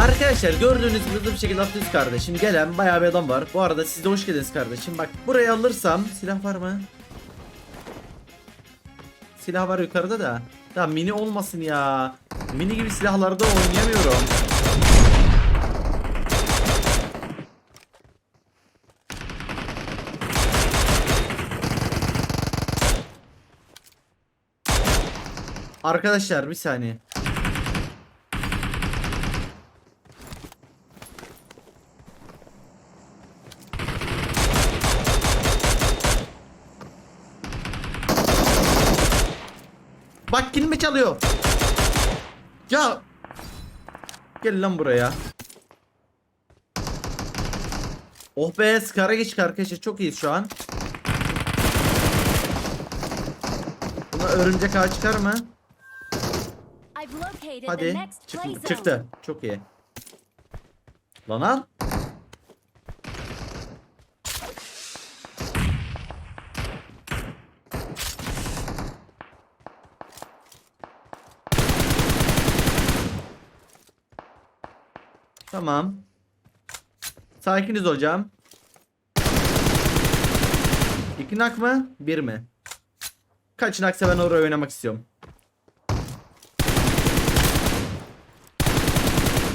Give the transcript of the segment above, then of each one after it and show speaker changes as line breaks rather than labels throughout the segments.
Arkadaşlar gördüğünüz gibi hızlı bir şekilde atıyoruz kardeşim. Gelen bayağı bir adam var. Bu arada siz de hoş geldiniz kardeşim. Bak burayı alırsam silah var mı? Silah var yukarıda da. Ya mini olmasın ya. Mini gibi silahlarda oynayamıyorum. Arkadaşlar bir saniye. Bak kilimi çalıyor. Ya. Gel lan buraya. Oh be skara geçik arkadaşlar çok iyi şu an. Buna örümcek ağı çıkar mı? Hadi.
next
Çık,
play zone.
çıktı. Çok iyi. Lan al. Tamam. Sakiniz hocam. İki nak mı? Bir mi? Kaç naksa ben oraya oynamak istiyorum.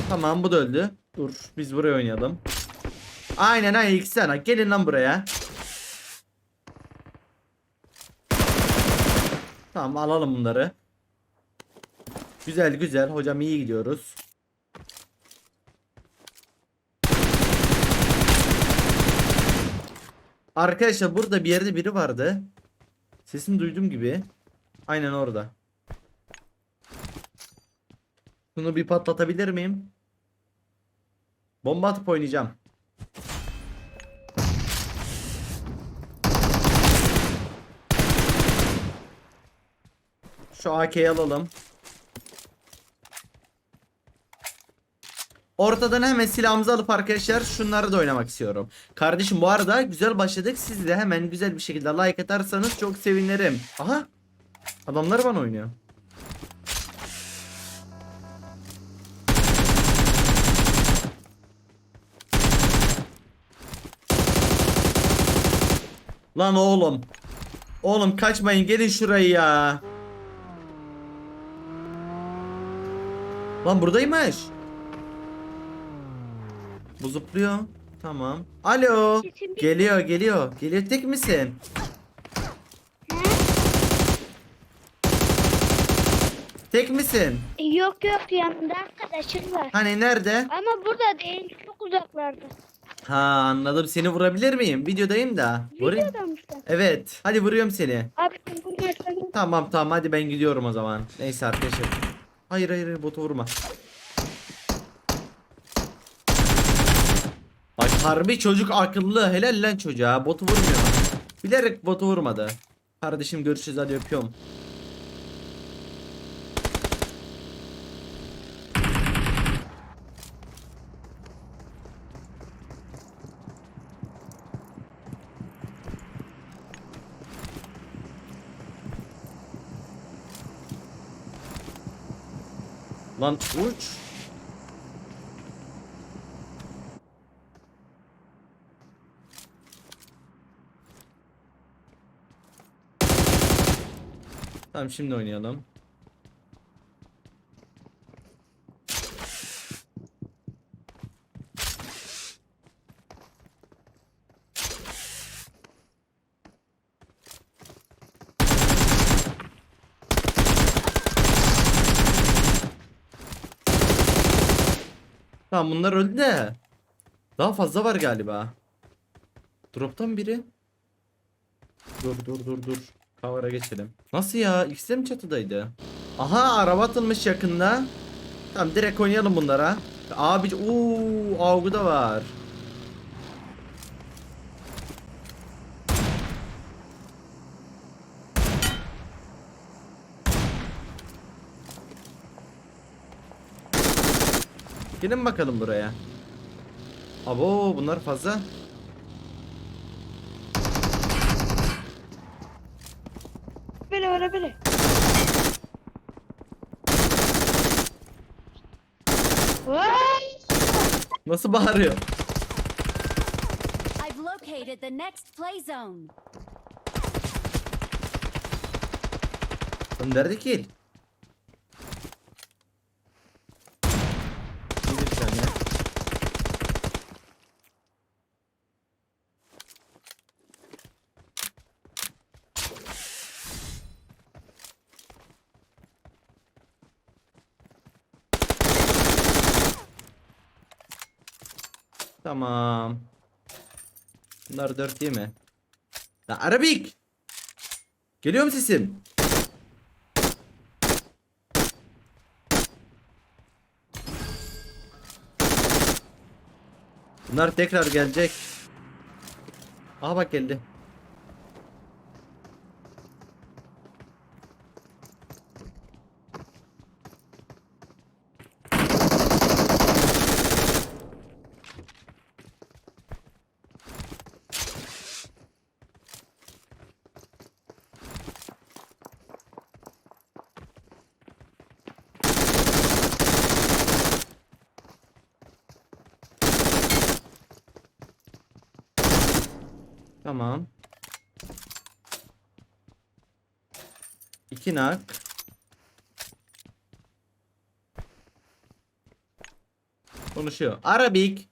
Tamam bu da öldü. Dur biz buraya oynayalım. Aynen aynen ikisi tane. Gelin lan buraya. Tamam alalım bunları. Güzel güzel hocam iyi gidiyoruz. Arkadaşlar burada bir yerde biri vardı. Sesini duydum gibi. Aynen orada. Bunu bir patlatabilir miyim? Bomba atıp oynayacağım. Şu AK'yi alalım. Ortadan hemen silahımızı alıp arkadaşlar şunları da oynamak istiyorum. Kardeşim bu arada güzel başladık. Siz de hemen güzel bir şekilde like atarsanız çok sevinirim. Aha. Adamlar bana oynuyor. Lan oğlum. Oğlum kaçmayın gelin şurayı ya. Lan buradaymış. Bu zıplıyor. Tamam. Alo.
Sesim
Geliyor geliyor. Geliyor tek misin? Tek misin?
Yok yok yanında arkadaşım var.
Hani nerede?
Ama burada değil çok uzaklarda.
Ha anladım. Seni vurabilir miyim? Videodayım da. Vurayım.
Videoda mısın?
Evet. Hadi vuruyorum seni.
Abi sen vurmazsan
Tamam tamam hadi ben gidiyorum o zaman. Neyse arkadaşlar. Hayır hayır hayır botu vurma. Bak harbi çocuk akıllı. Helal lan çocuğa. Botu vurmuyor. Bilerek botu vurmadı. Kardeşim görüşürüz hadi öpüyorum. Lan uç. Tamam şimdi oynayalım. Tamam bunlar öldü de. Daha fazla var galiba. Drop'tan biri. Dur dur dur dur. Cover'a geçelim. Nasıl ya? İkisi mi çatıdaydı? Aha araba atılmış yakında. Tamam direkt oynayalım bunlara. Abi uuu avgu da var. Gelin bakalım buraya. Abo bunlar fazla.
böyle böyle böyle. Vay!
Nasıl bağırıyor?
I've located the next play zone.
Lan nerede ki? Bir saniye. Tamam. Bunlar dört değil mi? La Arabik! Geliyor mu sesim? Bunlar tekrar gelecek. Aha bak geldi. Tamam. İki nak. Konuşuyor. Arabik.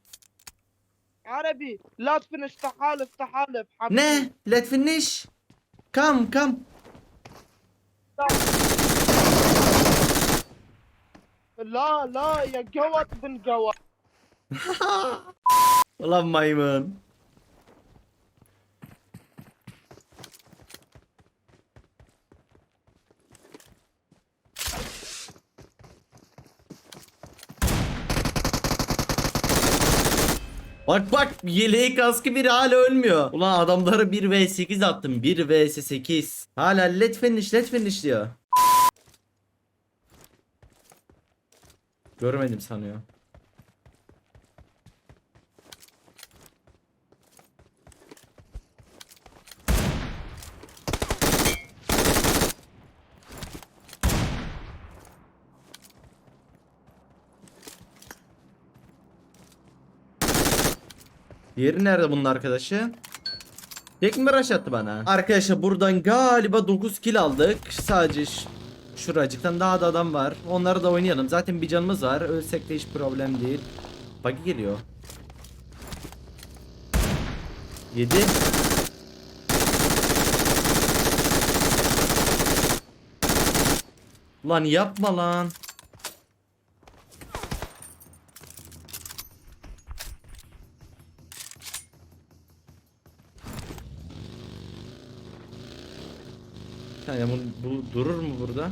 عربي لا تفنش تحالف تحالف حبيبي
Ne? Let finish. Come come.
لا لا يا قوت بن قوت
Ulan maymun. Bak bak yeleği kaskı bir hala ölmüyor. Ulan adamları 1 v 8 attım. 1 vs 8. Hala let finish let finish diyor. Görmedim sanıyor. Diğeri nerede bunun arkadaşı? Tek mi rush attı bana? Arkadaşlar buradan galiba 9 kill aldık. Sadece şuracıktan daha da adam var. Onları da oynayalım. Zaten bir canımız var. Ölsek de hiç problem değil. Buggy geliyor. 7 Lan yapma lan. Yani bu, bu durur mu burada?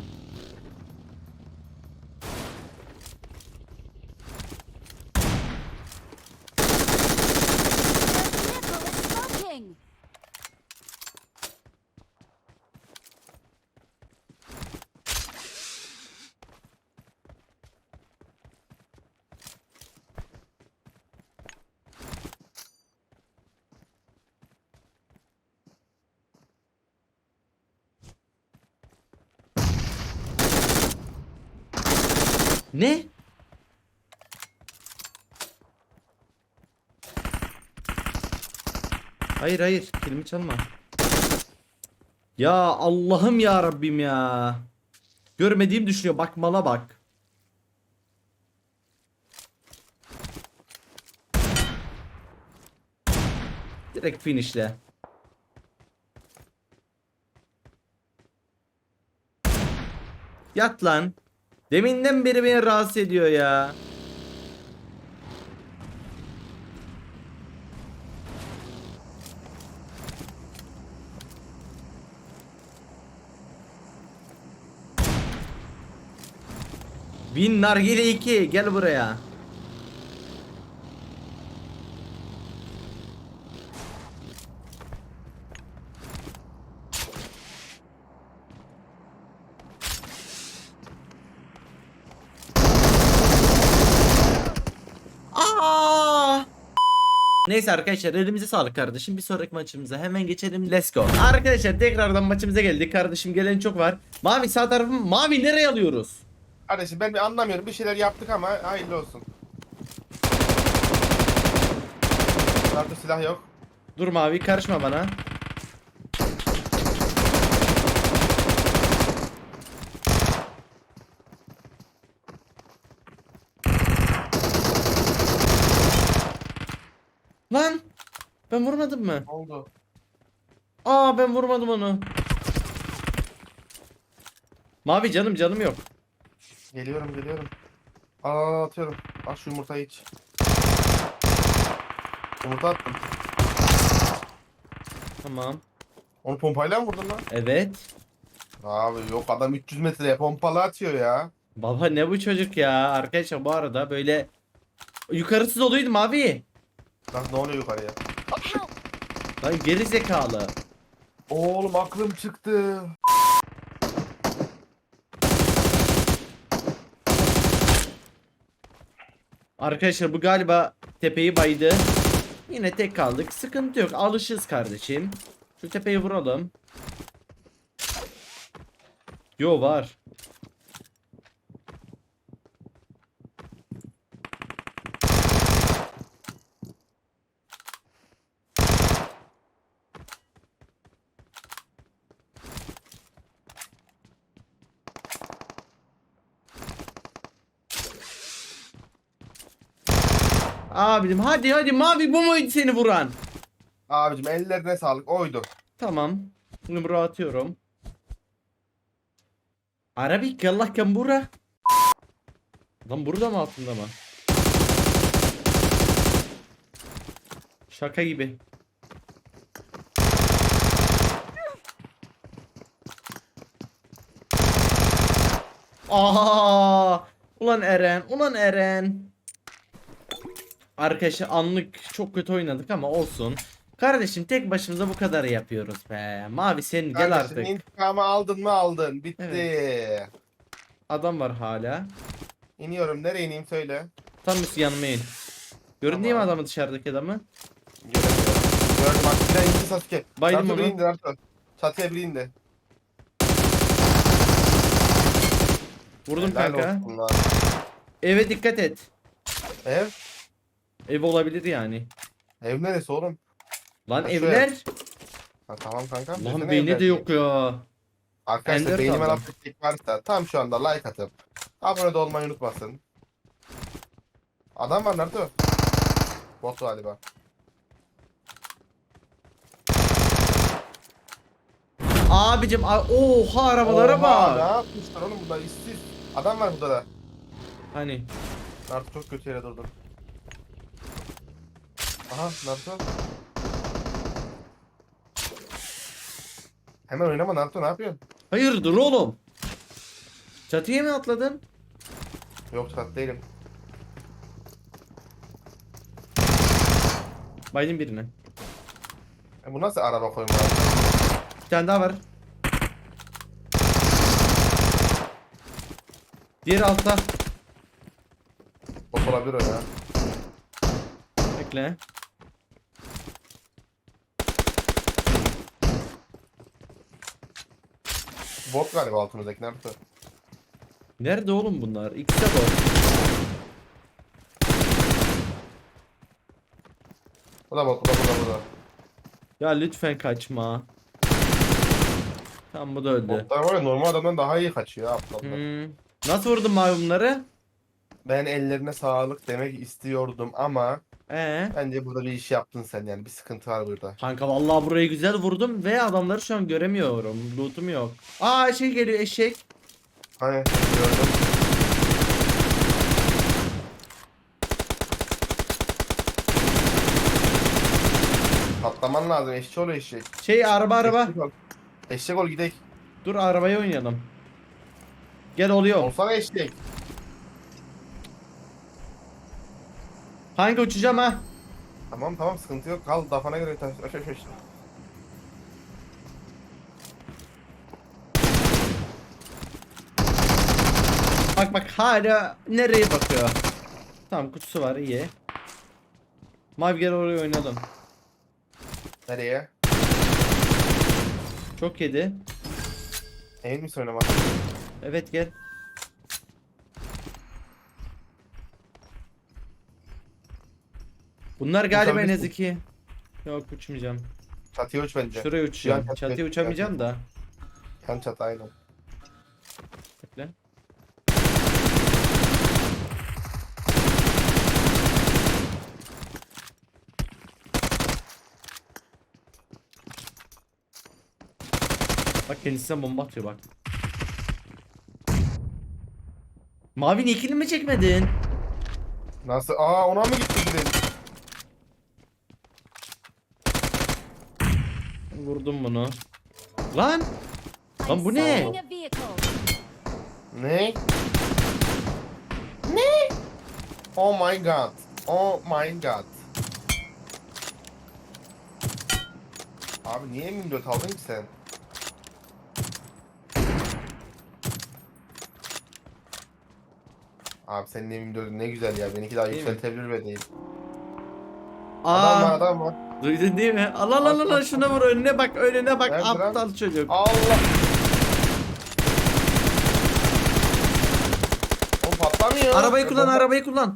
Hayır hayır kilimi çalma. Ya Allah'ım ya Rabbim ya. Görmediğim düşünüyor bak mala bak. Direkt finishle. Yat lan. Deminden beri beni rahatsız ediyor ya. Bin nargile 2 gel buraya. Neyse arkadaşlar elimize sağlık kardeşim. Bir sonraki maçımıza hemen geçelim. Let's go. Arkadaşlar tekrardan maçımıza geldik. Kardeşim gelen çok var. Mavi sağ tarafım. Mavi nereye alıyoruz?
Kardeşim ben bir anlamıyorum. Bir şeyler yaptık ama hayırlı olsun. Naruto silah yok.
Dur mavi karışma bana. Lan ben vurmadım mı?
Oldu?
Aa ben vurmadım onu. Mavi canım canım yok.
Geliyorum geliyorum. Aa atıyorum. Al şu yumurtayı iç. Yumurta attım.
Tamam.
Onu pompayla mı vurdun lan?
Evet.
Abi yok adam 300 metreye pompalı atıyor ya.
Baba ne bu çocuk ya? Arkadaşlar bu arada böyle yukarısı doluydu mavi.
Lan ne oluyor yukarıya?
Lan geri zekalı.
Oğlum aklım çıktı.
Arkadaşlar bu galiba tepeyi baydı. Yine tek kaldık. Sıkıntı yok. Alışız kardeşim. Şu tepeyi vuralım. Yo var. Abim hadi hadi mavi bu muydu seni vuran?
Abicim ellerine sağlık oydu.
Tamam. Numara atıyorum. Arabik yallah kan bura. Lan burada mı altında mı? Şaka gibi. Aa! Ulan Eren, ulan Eren. Arkadaşlar anlık çok kötü oynadık ama olsun. Kardeşim tek başımıza bu kadar yapıyoruz be. Mavi sen gel
Kardeşim,
artık.
İntikamı aldın mı aldın. Bitti.
Adam var hala.
İniyorum. Nereye ineyim söyle.
Tam üstü yanıma in. Gördün değil mi
Tamam.
adamı dışarıdaki adamı?
Göremiyorum. Gördüm bak. Bir indi Sasuke.
Baydım
Naruto
onu.
bir indi Naruto. Çatıya bir indi.
Vurdum
Helal
kanka.
olsun lan.
Eve dikkat et.
Ev?
Ev olabilir yani.
Ev neresi oğlum?
Lan
Ha, şu
evler.
Ha, tamam kanka.
Lan beyni de yok ya.
Arkadaşlar
Ender
beynime
kaldı.
laf etmek varsa tam şu anda like atıp abone de olmayı unutmasın. Adam var Naruto. Bot galiba.
Abicim a- oha arabalara
Oha, Ne
bak.
yapmışlar oğlum burada işsiz. Adam var burada da.
Hani
Naruto çok kötü yere durdun. Aha Naruto. Hemen oynama Naruto ne yapıyorsun?
hayırdır oğlum? Çatıya mı atladın?
Yok çat değilim.
Baydım birine.
E, bu nasıl araba koyma?
Bir tane daha var. Diğer altta.
Bot olabilir o ya.
Bekle.
Bot galiba altımızdaki Naruto.
Nerede oğlum bunlar? X'e bak.
Bu da bot bu da bu da bu da.
Ya lütfen kaçma. Tamam bu da öldü.
Botlar var ya normal adamdan daha iyi kaçıyor ha aptallar.
Hmm. Nasıl vurdun mavi bunları?
Ben ellerine sağlık demek istiyordum ama
Ee.
bence burada bir iş yaptın sen yani bir sıkıntı var burada.
Kanka vallahi burayı güzel vurdum ve adamları şu an göremiyorum. Loot'um yok. Aa şey geliyor eşek.
Hani gördüm. Patlaman lazım eşek ol eşek.
Şey araba araba.
Eşek ol, eşek ol gidek.
Dur arabaya oynayalım. Gel oluyor.
Olsana eşek.
Hangi uçacağım ha?
Tamam tamam sıkıntı yok kal dafana göre taş aş aş aş.
Bak bak hala nereye bakıyor. Tamam kutusu var iyi. Mavi gel oraya oynayalım.
Nereye?
Çok yedi.
Emin misin oynamak?
Evet gel. Bunlar galiba en az iki. Yok uçmayacağım.
Çatıya uç bence.
Şuraya uçacağım.
Çatıya
Çatıya
uç,
uçamayacağım da.
Yan çatı aynen.
Bekle. Bak kendisine bomba atıyor bak. Mavi niye kilimi çekmedin?
Nasıl? Aa ona mı gitti direkt?
Vurdum bunu. Lan! Lan bu ne?
Ne? Ne? Oh my god. Oh my god. Abi niye M24 aldın ki sen? Abi senin M24'ün ne güzel ya. Benimki daha
Değil mi?
yükseltebilir ve değil. Adam var
Aa!
adam var.
Duydun değil mi? Allah Allah Allah Allah şuna vur önüne bak önüne bak
Nerede lan?
aptal çocuk.
Allah. O patlamıyor.
Arabayı kullan
bomba-
arabayı kullan.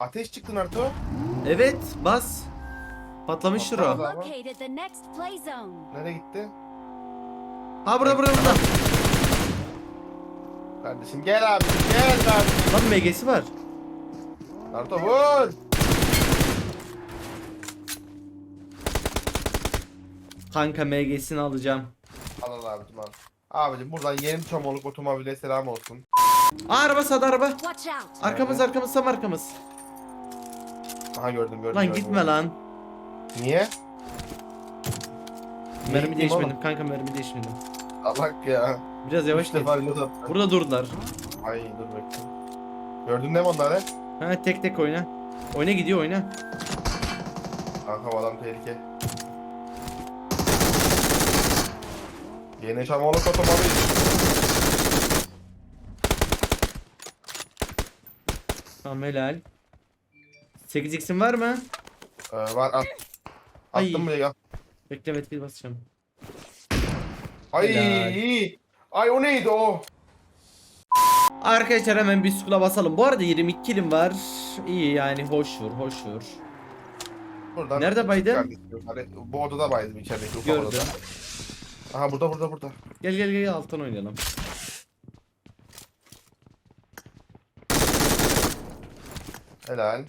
Ateş çıktı Naruto.
Evet bas. Patlamıştır o.
Patladı.
Located the next play zone.
Nereye gitti?
Ha burada burada burada.
Kardeşim gel abi gel abi.
Lan MG'si var.
Naruto vur.
Kanka MG'sini alacağım.
Al al abicim al. Abicim buradan yeni çamurluk otomobile selam olsun.
Aa araba sağda araba. Arkamız arkamız tam arkamız.
Aha gördüm gördüm.
Lan
gördüm,
gitme
gördüm.
lan.
Niye?
Mermi değişmedim
oğlum?
kanka mermi değişmedim.
Allah ya.
Biraz yavaş git. Burada durdular.
Ay dur bekle. Gördün değil mi onları?
Ha tek tek oyna. Oyna gidiyor oyna.
Kanka adam tehlike. Yeni çamurluk otomobil.
Tamam helal. 8x'in var mı?
Ee, var at.
Ay.
Attım bile ya.
Bekle bekle basacağım.
Ay.
Helal.
Ay o neydi o?
Arkadaşlar hemen bir skula basalım. Bu arada 22 kilim var. İyi yani hoş vur hoş vur.
Buradan
Nerede baydın?
Yukarı- Bu odada baydım içerideki ufak
Gördüm.
odada. Aha burada burada burada.
Gel gel gel alttan oynayalım.
Helal.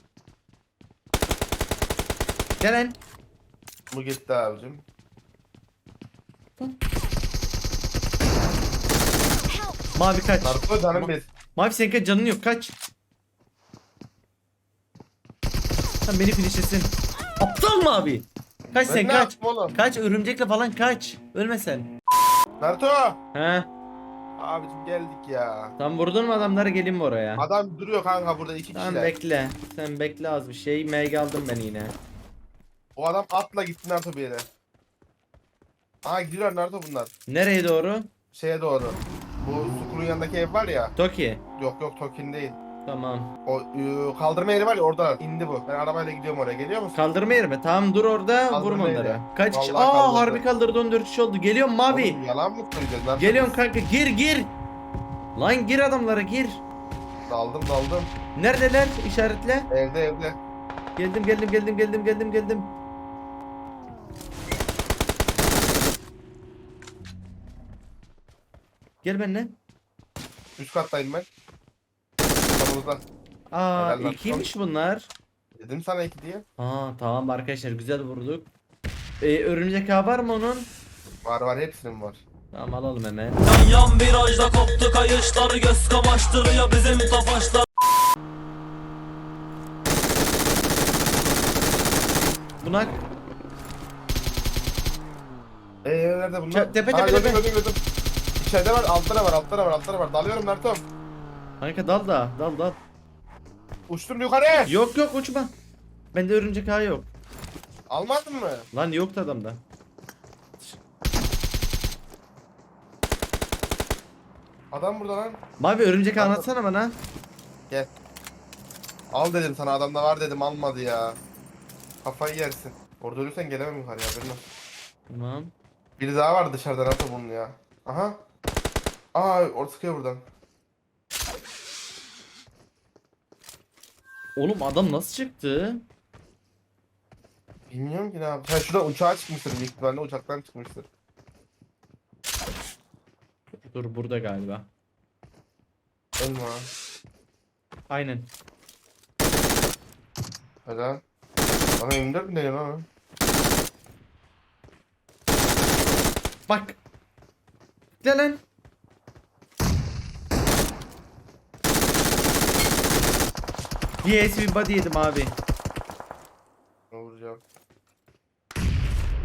Gel lan.
Bu gitti abicim.
Mavi kaç.
Naruto canım bir.
Mavi senin kaç canın yok kaç. Sen beni finishlesin. Aptal mavi. Kaç
Ben
sen
ne
kaç.
yaptım oğlum?
Kaç örümcekle falan kaç. Ölme sen.
Naruto!
He.
Abicim geldik ya.
Tam vurdun mu adamları gelin mi oraya?
Adam duruyor kanka burada iki
Tamam
kişiler.
bekle. Sen bekle az bir şey. Meg aldım ben yine.
O adam atla gitti Naruto bir yere. Aa gidiyorlar Naruto bunlar.
Nereye doğru?
Şeye doğru. Bu Sukur'un yanındaki ev var ya.
Toki.
Yok yok Tokin değil.
Tamam.
O ıı, kaldırma yeri var ya orada indi bu. Ben arabayla gidiyorum oraya. Geliyor musun?
Kaldırma yeri mi? Tamam dur orada
Kaldırma
vurma
yeri.
Kaç kişi?
Vallahi
Aa
kaldırdı.
harbi kaldırdı 14 kişi oldu. Geliyorum mavi.
Oğlum, yalan mı söyleyeceğiz? Naruto?
Geliyorum kanka gir gir. Lan gir adamlara gir.
Daldım daldım.
Neredeler? İşaretle.
Evde evde.
Geldim geldim geldim geldim geldim geldim. Gel benimle.
Üst kattayım ben. Kapımızda.
Aa
Helal lan.
ikiymiş bunlar.
Dedim sana iki diye.
Aa tamam arkadaşlar güzel vurduk. Ee, örümcek ağ var mı onun?
Var var hepsinin var.
Tamam alalım hemen.
Yan yan virajda koptu kayışlar Göz kamaştırıyor bizim tofaşlar
Bunak.
Eee Ee, nerede bunlar?
Çö- tepe,
Aa,
tepe,
gördüm,
tepe.
gördüm, gördüm. İçeride var, altta da var, altta da var, altta da var. Dalıyorum Naruto.
Kanka dal da dal dal.
Uçtum yukarı.
Yok yok uçma. Bende örümcek ağ yok.
Almadın mı?
Lan yoktu adamda.
Adam burada lan.
Mavi örümcek ağ
Anladım.
anlatsana bana.
Gel. Al dedim sana adamda var dedim almadı ya. Kafayı yersin. Orada ölürsen gelemem yukarıya haberin olsun.
Tamam.
Biri daha var dışarıda Naruto bunun ya. Aha. Aa orada sıkıyor buradan.
Oğlum adam nasıl çıktı?
Bilmiyorum ki ne yapayım. Ha şuradan uçağa çıkmıştır büyük ihtimalle uçaktan çıkmıştır.
Dur burada galiba.
Ölme ha.
Aynen.
Helal. Bana 24 mi deniyor lan?
Bak. Gel lan. Yes bir body yedim abi.
Ne vuracağım?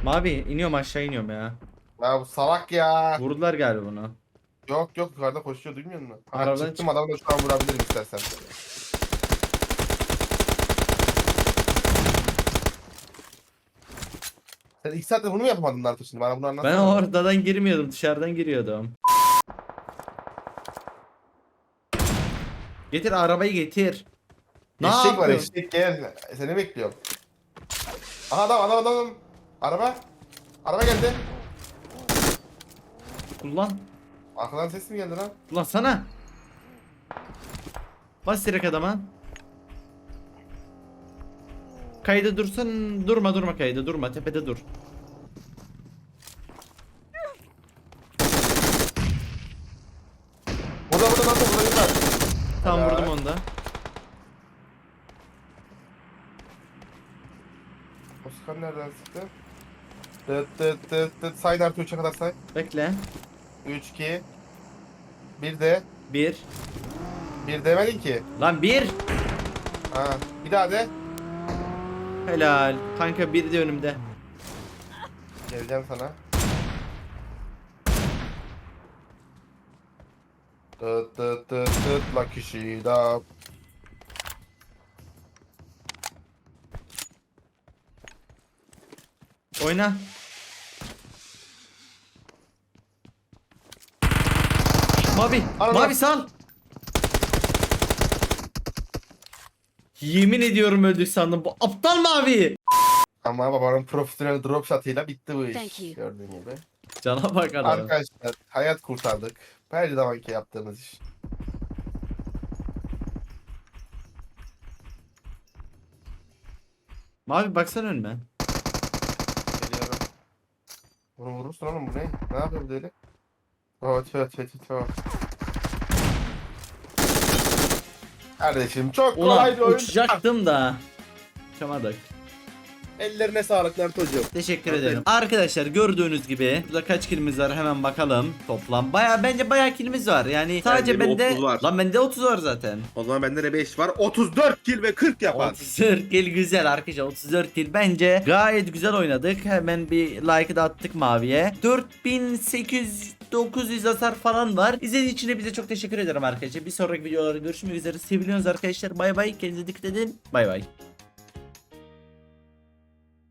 Mavi iniyorum aşağı iniyorum ya.
Ya bu salak ya.
Vurdular galiba bunu.
Yok yok yukarıda koşuyor duymuyor musun? Aha,
Arabadan
çıktım adamı da şu an vurabilirim istersen. Sen ilk saatte bunu mu yapamadın Naruto şimdi? Bana bunu anlatsana.
Ben oradan girmiyordum dışarıdan giriyordum. Getir arabayı getir. Ne
Eşek var
yapıyorsun?
eşek gel. Seni bekliyorum. Aha adam adam adam. Araba. Araba geldi.
Kullan.
Arkadan ses mi geldi lan?
Kullan sana. Bas direkt adama. Kayda dursan durma durma kayda durma tepede dur.
Burada burada Naruto burada bir var.
Tam
Helal.
vurdum onu da.
Oscar nereden sıktı? Dıt dıt dıt dıt. Say Naruto 3'e kadar say.
Bekle.
3 2 Bir de.
Bir.
Bir demedin ki.
Lan bir.
Ha. Bir daha de.
Helal. Kanka biri de önümde.
Geleceğim sana. Dıt dıt dıt dıt la kişi da.
Oyna. Mavi. Mavi sal. Yemin ediyorum öldük sandım. Bu aptal mavi.
Ama babanın profesyonel drop shot'ıyla bitti bu iş. Gördüğün gibi.
Cana bak adam.
Arkadaşlar hayat kurtardık. Her zamanki yaptığımız iş.
Mavi baksana önüme.
Geliyorum. Bunu vurursun oğlum bu ne? Ne yapıyor bu deli? Tüh tüh tüh. Kardeşim çok kolay bir
Ulan
oyun.
uçacaktım da. Uçamadık.
Ellerine sağlık Naruto'cuğum.
Teşekkür
Aferin.
ederim. Arkadaşlar gördüğünüz gibi burada kaç kilimiz var hemen bakalım. Toplam baya bence baya kilimiz var. Yani sadece
Bende bir
bende
30 var.
lan bende 30 var zaten.
O zaman bende de 5 var. 34 kill ve 40 yapar.
34 kill güzel arkadaşlar 34 kill bence gayet güzel oynadık hemen bir like da attık maviye 4800 900 hasar falan var. İzlediğiniz için de bize çok teşekkür ederim arkadaşlar. Bir sonraki videolarda görüşmek üzere. Seviliyorsunuz arkadaşlar. Bay bay. Kendinize dikkat edin. Bay bay